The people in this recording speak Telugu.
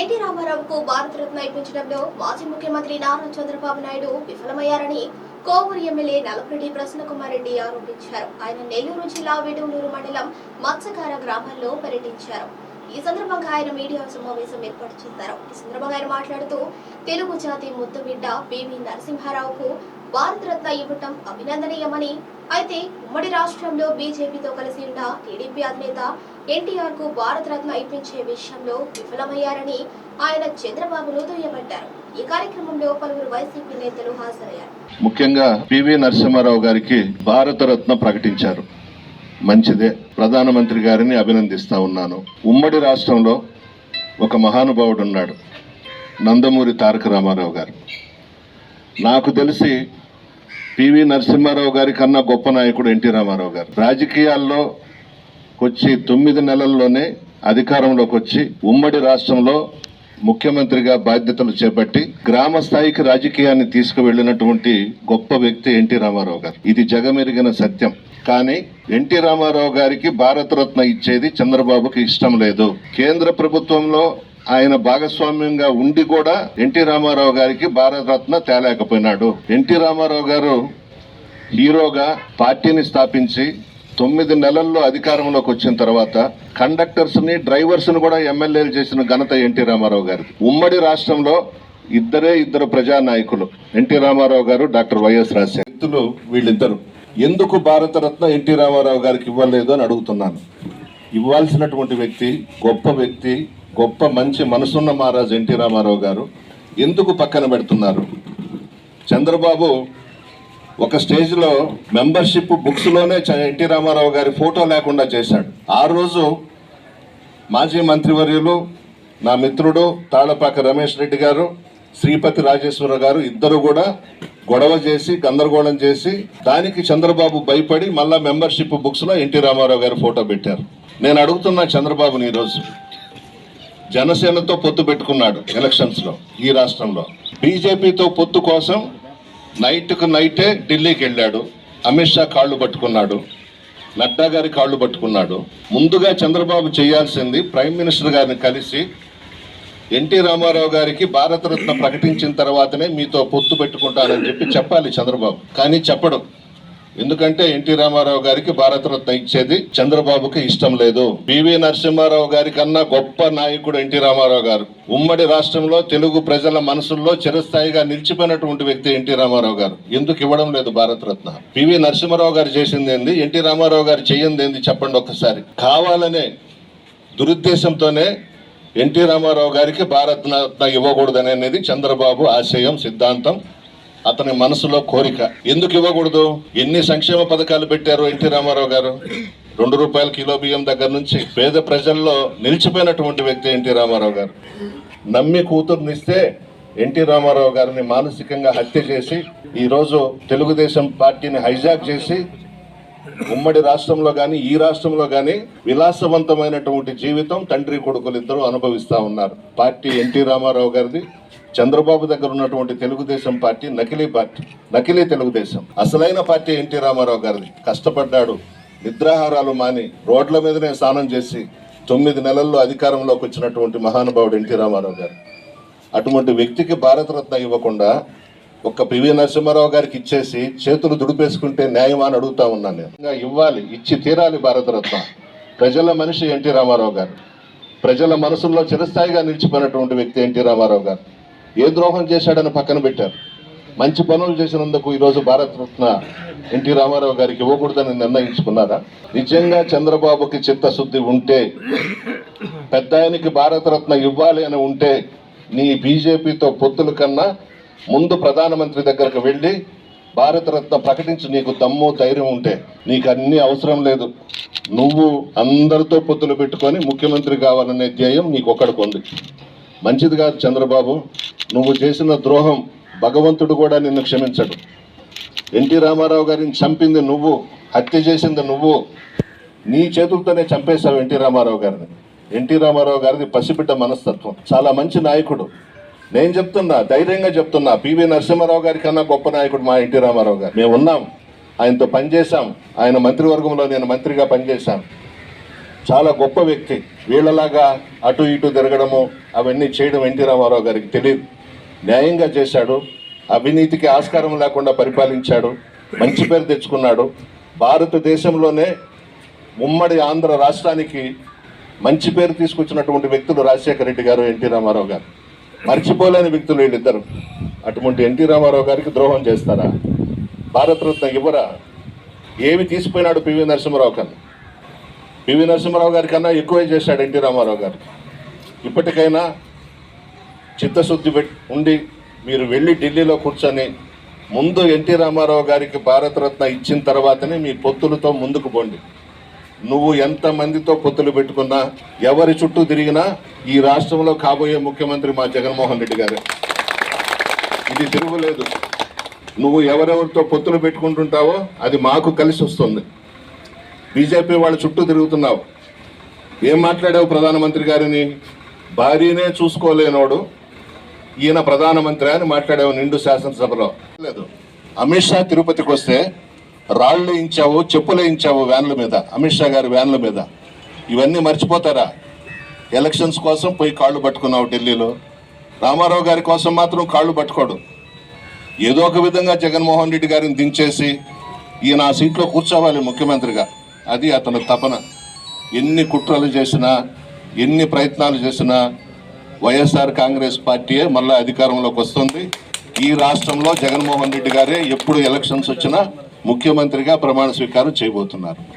ఎన్టీ రామారావుకు భారతరత్న ఇప్పించడంలో మాజీ ముఖ్యమంత్రి నారా చంద్రబాబు నాయుడు విఫలమయ్యారని కోవూరు ఎమ్మెల్యే నలపరెడ్డి ప్రసన్నకుమార్ రెడ్డి ఆరోపించారు. ఆయన నెల్లూరు జిల్లా విడూలూరు మండలం మత్స్యకార గ్రామాల్లో పర్యటించారు. ఈ సందర్భంగా ఆయన మీడియా సమావేశం ఏర్పాటు చేశారు. ఈ సందర్భంగా ఆయన మాట్లాడుతూ తెలుగు జాతి ముద్దుబిడ్డ పివి నరసింహారావుకు ఇవ్వటం అభినందనీయమని. అయితే ఉమ్మడి రాష్ట్రంలో బీజేపీతో కలిసి ఉన్న టీడీపీ అధినేత ఎన్టీఆర్కు భారతరత్న ఇప్పించే విషయంలో విఫలమయ్యారని ఆయన చంద్రబాబును దుయ్యబట్టారు ఈ కార్యక్రమంలో పలువురు వైసీపీ నేతలు హాజరయ్యారు. ముఖ్యంగా పివి నరసింహారావు గారికి భారతరత్న ప్రకటించారు. మంచిదే. ప్రధానమంత్రి గారిని అభినందిస్తా ఉన్నాను. ఉమ్మడి రాష్ట్రంలో ఒక మహానుభావుడు ఉన్నాడు నందమూరి తారక రామారావు గారు. నాకు తెలిసి పివి నరసింహారావు గారి కన్నా గొప్ప నాయకుడు ఎన్టీ రామారావు గారు. రాజకీయాల్లో వచ్చి తొమ్మిది నెలల్లోనే అధికారంలోకి వచ్చి ఉమ్మడి రాష్ట్రంలో ముఖ్యమంత్రిగా బాధ్యతలు చేపట్టి గ్రామ స్థాయికి రాజకీయాన్ని తీసుకువెళ్ళినటువంటి గొప్ప వ్యక్తి ఎన్టీ రామారావు గారు. ఇది జగమెరిగిన సత్యం. కానీ ఎన్టీ రామారావు గారికి భారతరత్న ఇచ్చేది చంద్రబాబుకి ఇష్టం లేదు. కేంద్ర ప్రభుత్వంలో ఆయన భాగస్వామ్యంగా ఉండి కూడా ఎన్టీ రామారావు గారికి భారతరత్న తేలేకపోయినాడు. ఎన్టీ రామారావు గారు హీరోగా పార్టీని స్థాపించి తొమ్మిది నెలల్లో అధికారంలోకి వచ్చిన తర్వాత కండక్టర్స్ని డ్రైవర్స్ని కూడా ఎమ్మెల్యేలు చేసిన ఘనత ఎన్టీ రామారావు గారి ఉమ్మడి రాష్ట్రంలో ఇద్దరే ఇద్దరు ప్రజానాయకులు. ఎన్టీ రామారావు గారు డాక్టర్ వైఎస్ రాజశేఖర్ వీళ్ళిద్దరు. ఎందుకు భారతరత్న ఎన్టీ రామారావు గారికి ఇవ్వలేదు అని అడుగుతున్నాను. ఇవ్వాల్సినటువంటి వ్యక్తి గొప్ప వ్యక్తి గొప్ప మంచి మనసున్న మహారాజు ఎన్టీ రామారావు గారు ఎందుకు పక్కన పెడుతున్నారు? చంద్రబాబు ఒక స్టేజ్లో మెంబర్షిప్ బుక్స్లోనే చ- ఎన్టీ రామారావు గారి ఫోటో లేకుండా చేశాడు. ఆ రోజు మాజీ మంత్రివర్యులు నా మిత్రుడు తాళపాక రమేష్ రెడ్డి గారు శ్రీపతి రాజేశ్వర గారు ఇద్దరు కూడా గొడవ చేసి గందరగోళం చేసి దానికి చంద్రబాబు భయపడి మళ్ళా మెంబర్షిప్ బుక్స్లో ఎన్టీ రామారావు గారి ఫోటో పెట్టారు. నేను అడుగుతున్నా చంద్రబాబుని ఈరోజు. జనసేనతో పొత్తు పెట్టుకున్నాడు ఎలక్షన్స్లో ఈ రాష్ట్రంలో. బీజేపీతో పొత్తు కోసం నైట్కు నైటే ఢిల్లీకి వెళ్ళాడు. అమిత్ షా కాళ్ళు పట్టుకున్నాడు. నడ్డా గారి కాళ్ళు పట్టుకున్నాడు. ముందుగా చంద్రబాబు చేయాల్సింది ప్రైమ్ మినిస్టర్ గారిని కలిసి ఎన్టీ రామారావు గారికి భారతరత్న ప్రకటించిన తర్వాతనే మీతో పొత్తు పెట్టుకుంటానని చెప్పి చెప్పాలి చంద్రబాబు. కానీ చెప్పడం. ఎందుకంటే ఎన్టీ రామారావు గారికి భారతరత్న ఇచ్చేది చంద్రబాబుకి ఇష్టం లేదు. పివి నరసింహారావు గారి కన్నా గొప్ప నాయకుడు ఎన్టీ రామారావు గారు. ఉమ్మడి రాష్ట్రంలో తెలుగు ప్రజల మనసుల్లో చిరస్థాయిగా నిలిచిపోయినటువంటి వ్యక్తి ఎన్టీ రామారావు గారు. ఎందుకు ఇవ్వడం లేదు భారతరత్న? పివి నరసింహారావు గారు చేసింది ఏంది? ఎన్టీ రామారావు గారు చేయంది ఏంది చెప్పండి ఒక్కసారి. కావాలనే దురుద్దేశంతోనే ఎన్టీ రామారావు గారికి భారతరత్న ఇవ్వకూడదనేది చంద్రబాబు ఆశయం సిద్ధాంతం. అతని మనసులో కోరిక. ఎందుకు ఇవ్వకూడదు? ఎన్ని సంక్షేమ పథకాలు పెట్టారు ఎన్టీ రామారావు గారు? రెండు రూపాయల కిలో బియ్యం దగ్గర నుంచి పేద ప్రజల్లో నిలిచిపోయినటువంటి వ్యక్తి ఎన్టీ రామారావు గారు. నమ్మి కూతుర్నిస్తే ఎన్టీ రామారావు గారిని మానసికంగా హత్య చేసి ఈరోజు తెలుగుదేశం పార్టీని హైజాక్ చేసి ఉమ్మడి రాష్ట్రంలో కానీ ఈ రాష్ట్రంలో కానీ విలాసవంతమైనటువంటి జీవితం తండ్రి కొడుకులు ఇద్దరు అనుభవిస్తా ఉన్నారు. పార్టీ ఎన్టీ రామారావు గారిది. చంద్రబాబు దగ్గర ఉన్నటువంటి తెలుగుదేశం పార్టీ నకిలీ పార్టీ నకిలీ తెలుగుదేశం. అసలైన పార్టీ ఎన్టీ రామారావు గారిది. కష్టపడ్డాడు నిద్రాహారాలు మాని రోడ్ల మీదనే స్నానం చేసి తొమ్మిది నెలల్లో అధికారంలోకి వచ్చినటువంటి మహానుభావుడు ఎన్టీ రామారావు గారు. అటువంటి వ్యక్తికి భారతరత్న ఇవ్వకుండా ఒక్క పివి నరసింహారావు గారికి ఇచ్చేసి చేతులు దుడిపేసుకుంటే న్యాయమా అని అడుగుతా ఉన్నాను నేను. ఇవ్వాలి ఇచ్చి తీరాలి భారతరత్న. ప్రజల మనిషి ఎన్టీ రామారావు గారు. ప్రజల మనసుల్లో చిరస్థాయిగా నిలిచిపోయినటువంటి వ్యక్తి ఎన్టీ రామారావు గారు. ఏ ద్రోహం చేశాడని పక్కన పెట్టారు. మంచి పనులు చేసినందుకు ఈరోజు భారతరత్న ఎన్టీ రామారావు గారికి ఇవ్వకూడదని నిర్ణయించుకున్నారా? నిజంగా చంద్రబాబుకి చిత్తశుద్ధి ఉంటే పెద్ద ఆయనకి భారతరత్న ఇవ్వాలి అని ఉంటే నీ బీజేపీతో పొత్తుల కన్నా ముందు ప్రధానమంత్రి దగ్గరకు వెళ్ళి భారతరత్న ప్రకటించి నీకు దమ్ము ధైర్యం ఉంటే నీకు అన్ని అవసరం లేదు. నువ్వు అందరితో పొత్తులు పెట్టుకొని ముఖ్యమంత్రి కావాలనే ధ్యేయం నీకు ఒక్కడికి ఉంది. మంచిది కాదు చంద్రబాబు. నువ్వు చేసిన ద్రోహం భగవంతుడు కూడా నిన్ను క్షమించడు. ఎన్టీ రామారావు గారిని చంపింది నువ్వు హత్య చేసింది నువ్వు. నీ చేతులతోనే చంపేశావు ఎన్టీ రామారావు గారిని. ఎన్టీ రామారావు గారిది పసిబిడ్డ మనస్తత్వం. చాలా మంచి నాయకుడు. నేను చెప్తున్నా ధైర్యంగా చెప్తున్నా పివి నరసింహారావు గారి కన్నా గొప్ప నాయకుడు మా ఎన్టీ రామారావు గారు. మేము ఉన్నాం. ఆయనతో పనిచేశాం. ఆయన మంత్రివర్గంలో నేను మంత్రిగా పనిచేశాను. చాలా గొప్ప వ్యక్తి. వీళ్ళలాగా అటు ఇటు తిరగడము అవన్నీ చేయడం ఎన్టీ రామారావు గారికి తెలియదు న్యాయంగా చేశాడు. అవినీతికి ఆస్కారం లేకుండా పరిపాలించాడు. మంచి పేరు తెచ్చుకున్నాడు. భారతదేశంలోనే ఉమ్మడి ఆంధ్ర రాష్ట్రానికి మంచి పేరు తీసుకొచ్చినటువంటి వ్యక్తులు రాజశేఖర రెడ్డి గారు ఎన్టీ రామారావు గారు. మర్చిపోలేని వ్యక్తులు వీళ్ళిద్దరు. అటువంటి ఎన్టీ రామారావు గారికి ద్రోహం చేస్తారా? భారతరత్న ఇవ్వరా? ఏమి తీసిపోయినాడు పివి నరసింహరావు కన్నా? పివి నరసింహారావు గారి కన్నా ఎక్కువే చేశాడు ఎన్టీ రామారావు గారు. ఇప్పటికైనా చిత్తశుద్ధి పెట్ ఉండి మీరు వెళ్ళి ఢిల్లీలో కూర్చొని ముందు ఎన్టీ రామారావు గారికి భారతరత్న ఇచ్చిన తర్వాతనే మీ పొత్తులతో ముందుకు పోండి. నువ్వు ఎంతమందితో పొత్తులు పెట్టుకున్నా ఎవరి చుట్టూ తిరిగినా ఈ రాష్ట్రంలో కాబోయే ముఖ్యమంత్రి మా జగన్మోహన్ రెడ్డి గారే. ఇది తిరుగులేదు. నువ్వు ఎవరెవరితో పొత్తులు పెట్టుకుంటుంటావో అది మాకు కలిసి వస్తుంది బీజేపీ వాళ్ళ చుట్టూ తిరుగుతున్నావు. ఏం మాట్లాడావు ప్రధానమంత్రి గారిని? భార్యనే చూసుకోలేనోడు. ఈయన ప్రధానమంత్రి అని మాట్లాడావు నిండు శాసనసభలో. లేదు. అమిత్ షా తిరుపతికి వస్తే రాళ్ళు ఇచ్చావు చెప్పులు ఇచ్చావు వ్యాన్ల మీద అమిత్ షా గారి వ్యాన్ల మీద. ఇవన్నీ మర్చిపోతారా? ఎలక్షన్స్ కోసం పోయి కాళ్ళు పట్టుకున్నావు ఢిల్లీలో. రామారావు గారి కోసం మాత్రం కాళ్ళు పట్టుకోడు. ఏదో ఒక విధంగా జగన్మోహన్ రెడ్డి గారిని దించేసి ఈయన ఆ సీట్లో కూర్చోవాలి ముఖ్యమంత్రిగా. అది అతని తపన. ఎన్ని కుట్రలు చేసినా ఎన్ని ప్రయత్నాలు చేసినా వైఎస్ఆర్ కాంగ్రెస్ పార్టీయే మళ్ళీ అధికారంలోకి వస్తుంది. ఈ రాష్ట్రంలో జగన్మోహన్ రెడ్డి గారే ఎప్పుడు ఎలక్షన్స్ వచ్చినా ముఖ్యమంత్రిగా ప్రమాణ స్వీకారం చేయబోతున్నారు.